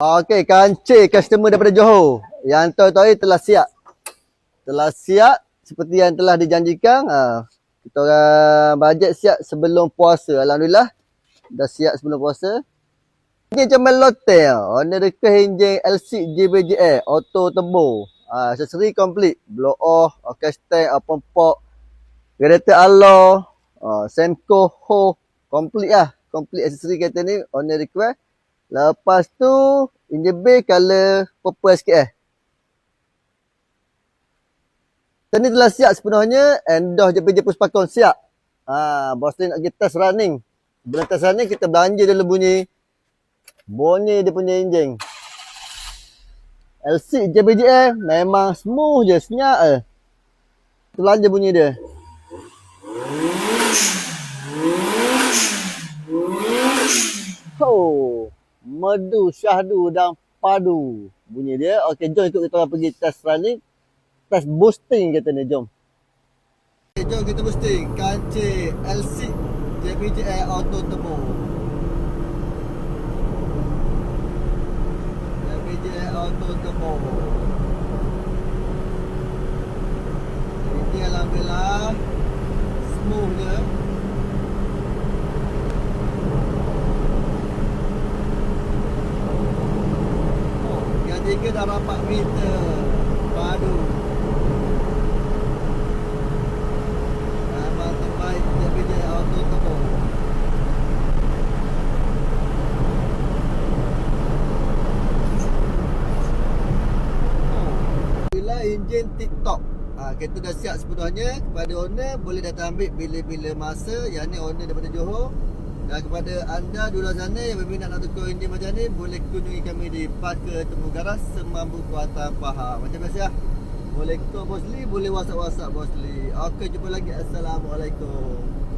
Okey, kancil customer daripada Johor. Yang tahu-tahu telah siap. Telah siap seperti yang telah dijanjikan. Ha, kita orang bajet siap sebelum puasa. Alhamdulillah. Dah siap sebelum puasa. Ini macam melote. Owner request enjin LC JBJL auto turbo. Ha, accessory complete. Blow off, open pop, radiator alloy, uh, Semco ho complete lah. Complete accessory kereta ni owner request. Lepas tu engine bay color purple sikit eh. Ni telah siap sepenuhnya endos JPJ Puspakon siap. Ha, bos ni nak pergi test running. Sebelum test running kita belanja dulu bunyi bunyi dia punya enjin. LC JPJ eh memang smooth je, senyap eh. Kita belanja bunyi dia. Oh, madu, syahdu dan padu bunyi dia. Okey, jom ikut kita pergi test running. Test boosting kata ni, jom. Okay, jom kita boosting. Kancil LC JPJ Air Auto Turbo. JPJ Air Auto Turbo. Ini Alhamdulillah smooth je. Tiga dah rapat meter. Padu. Memang terbaik JPJ Auto Turbo. Bila enjin TikTok. Ha, Kereta dah siap sepenuhnya. Kepada owner boleh datang ambil bila-bila masa. Yang ni owner daripada Johor Dan kepada anda di luar sana Yang berminat nak tukar enjin macam ni Boleh kunjungi kami di Parker Temu Garas Semambu Kuantan Pahang. Macam biasa lah Boleh call Bos Lee Boleh whatsapp-whatsapp Bos Lee. Okey jumpa lagi. Assalamualaikum